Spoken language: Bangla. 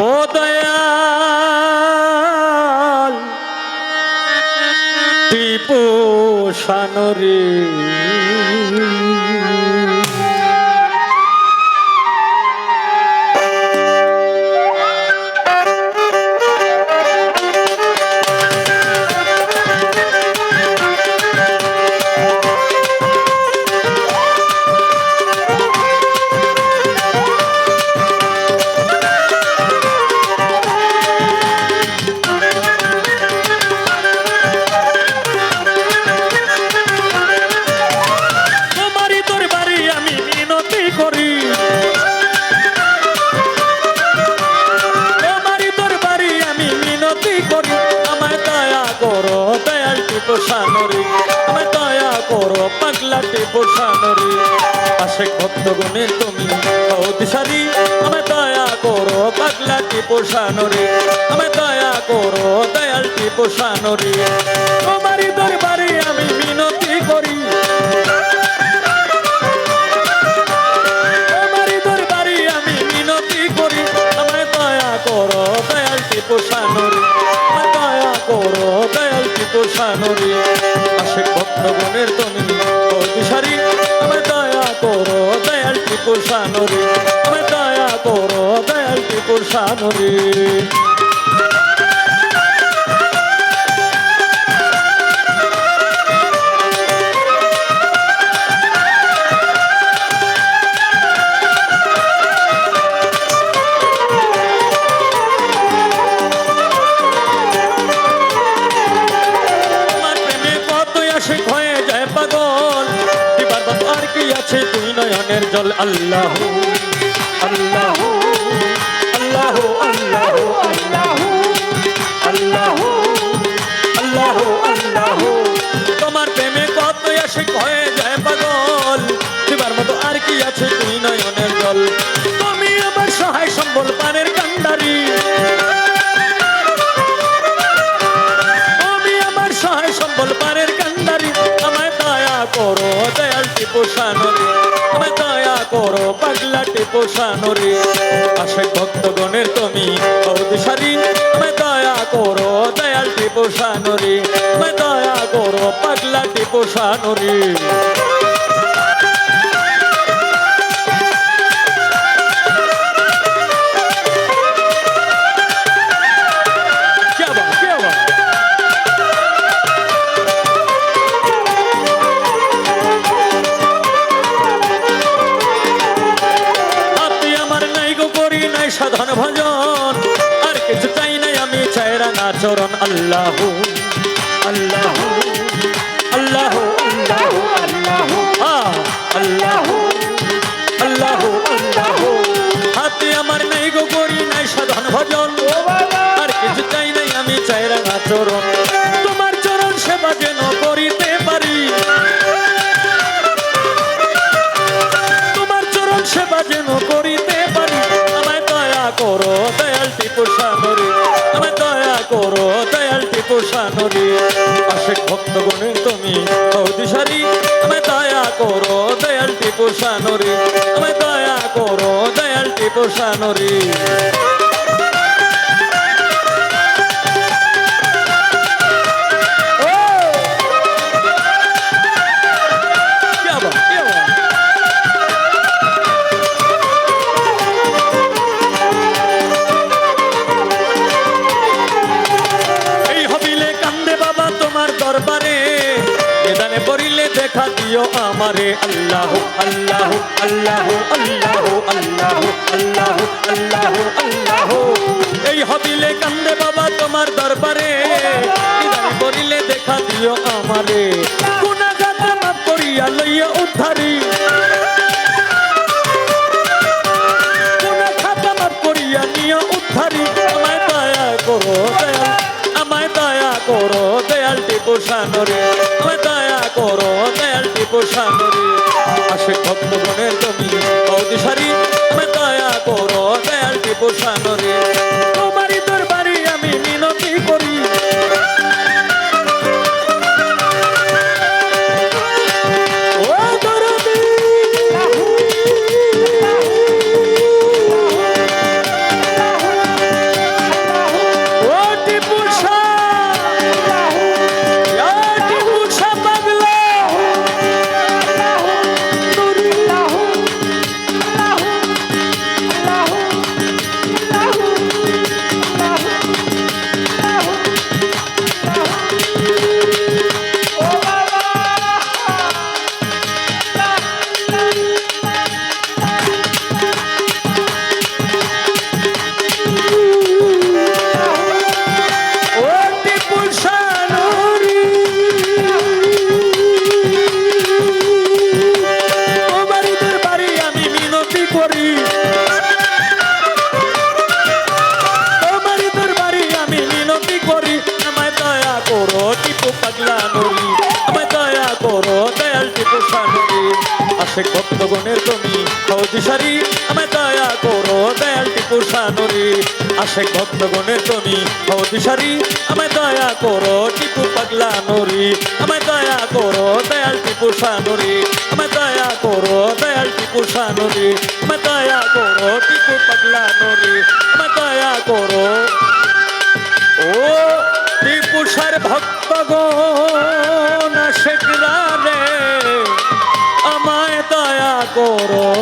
ও দয়াল টিপু সানরে লাটি পোষানোরে আমি দয়া করো, পাগলাটি পোষানোরে আসে কত গুণে তুমি সারি আমি দয়া করো, পাগলাটি পোষানোরে আমি দয়া করো, দয়ালটি পোষানোরে তোমারই দরবারে আমি বিনতি করি। করো। দয়ালটি পোষানোর দয়া করো, দয়া তুষানুরি আশেক ভক্তগণের তুমি তুষারি আমি দয়া করো দয়াল কি তুষানুরি আমি দয়া করো দয়াল কি তুষানুরি কি আছে তুই নয়নের জল? আল্লাহ আল্লাহ আল্লাহ আল্লাহ আল্লাহ আল্লাহ আল্লাহ আল্লাহ। তোমার প্রেমে কত আসে হয়ে যায় পাগল। এবার মতো আর কি আছে তুই নয়নের জল? তুমি আমার সহায় সম্বল পানের কান্ডারি। তুমি আমার সহায় সম্বল পারের পোষানো রে। তুমি দয়া করো পাগলাটি পোষানো রে। আশে ভক্তগণের তুমি অধিসারী তুমি দয়া করো দয়ালটি পোষানো রে। তুমি দয়া করো পাগলাটি পোষানো চাই সাধন ভজন। আর কিছু চাই নাই আমি, চাই রানা চরণ। আল্লাহ আল্লাহ আল্লাহ আল্লাহ আল্লাহ আল্লাহ আল্লাহ হাতে আমার নাই গো করি নাই সাধন ভজন। আর কিছু চাই নাই আমি, চাই রাঙা চরণ। পোষানোরে আমি দয়া করো দয়ালটি পোষানোরে আশেক ভক্তগণে তুমি সারি আমি দয়া করো দয়ালটি পোষানোরে আমি দয়া করো দয়ালটি পোষানোরে দিও আমারে আল্লাহ আল্লাহ আল্লাহ আল্লাহ আল্লাহ আল্লাহ আল্লাহ আল্লাহ। এই হবিলে কান্দে বাবা তোমার দরবারে বলিলে দেখা দিও আমারে। কোন করিয়া লইয়া উদ্ধারি। করো দয়ালটি পোষানোরে আমায় দয়া করো দয়ালটি পোষানোরে আসে ভক্তগণের তুমি কৌদিশারি আমায় দয়া করো দয়ালটি পোষানোরে আশেক ভক্তগণের তুমি? হৌদিশারি আমায় দয়া করো দয়াল টিপু সানুরি আশেক ভক্তগণের তুমি? হৌদিশারি আমায় দয়া করো, টিপু পাগলা নুরি আমায় দয়া করো দয়াল টিপু সানুরি আমায় দয়া করো দয়াল টিপু সানুরি আমায় দয়া করো, টিপু পাগলা নুরি আমায় দয়া করো। ও ত্রিপুষার ভক্তগণ শেখরা রে করো